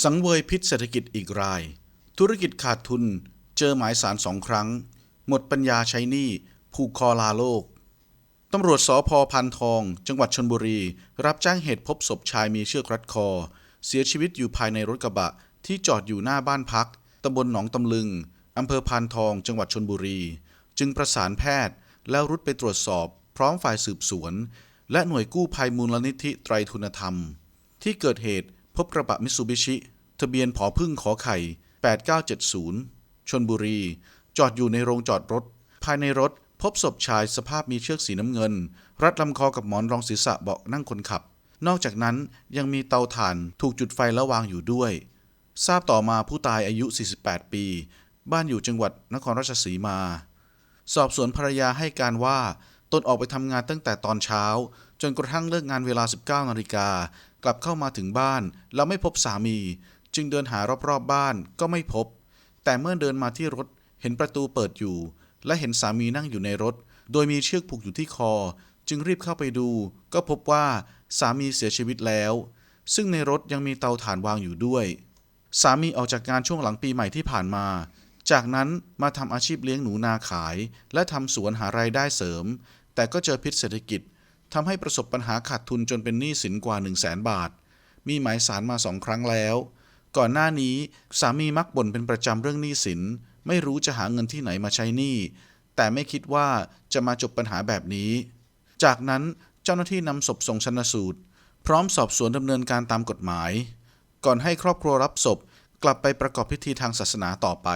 สังเวยพิษเศรษฐกิจอีกราย ธุรกิจขาดทุน เจอหมายสารสองครั้ง หมดปัญญาใช้หนี้ผูกคอลาโลก ตำรวจสอพอพันทอง จังหวัดชนบุรี รับแจ้งเหตุพบศพชายมีเชือกรัดคอ เสียชีวิตอยู่ภายในรถกระบะ ที่จอดอยู่หน้าบ้านพักตำบลหนองตำลึงอำเภอพานทอง จังหวัดชนบุรี จึงประสานแพทย์ แล้วรุดไปตรวจสอบ พร้อมฝ่ายสืบสวน และหน่วยกู้ภัยมูลนิธิไตรทุนธรรม ที่เกิดเหตุ พบกระบะมิตซูบิชิ ทะเบียนผอพึ่งขอไข่ 8970 ชนบุรี จอดอยู่ในโรงจอดรถ ภายในรถพบศพชายสภาพมีเชือกสีน้ำเงิน รัดลำคอกับหมอนรองศีรษะเบาะนั่งคนขับ นอกจากนั้นยังมีเตาถ่านถูกจุดไฟแล้ววางอยู่ด้วย ทราบต่อมาผู้ตายอายุ 48 ปี บ้านอยู่จังหวัดนครราชสีมา สอบสวนภรรยาให้การว่าตนออกไปทำงานตั้งแต่ตอนเช้า จนกระทั่งเลิกงานเวลา 19นาฬิกา กลับเข้ามาถึงบ้านแล้วไม่พบสามี จึงเดินหารอบๆบบ้านก็ไม่พบ แต่เมื่อเดินมาที่รถเห็นประตูเปิดอยู่ และเห็นสามีนั่งอยู่ในรถ โดยมีเชือกผูกอยู่ที่คอ จึงรีบเข้าไปดู ก็พบว่าสามีเสียชีวิตแล้ว ซึ่งในรถยังมีเตาถ่านวางอยู่ด้วย สามีออกจากงานช่วงหลังปีใหม่ที่ผ่านมา จากนั้นมาทำอาชีพเลี้ยงหนูนาขาย และทำสวนหารายได้เสริม แต่ก็เจอพิษเศรษฐกิจ ทำให้ประสบปัญหาขาดทุนจนเป็นหนี้สินกว่า 1 0 0 0 0แสนบาท มีหมายสารมาสองครั้งแล้ว ก่อนหน้านี้สามีมักบ่นเป็นประจำเรื่องหนี้สิน ไม่รู้จะหาเงินที่ไหนมาใช้หนี้ แต่ไม่คิดว่าจะมาจบปัญหาแบบนี้ จากนั้นเจ้าหน้าที่นำศพส่งชนสูตร พร้อมสอบสวนดำเนินการตามกฎหมาย ก่อนให้ครอบครัวรับศพกลับไปประกอบพิธีทางศาสนาต่อไป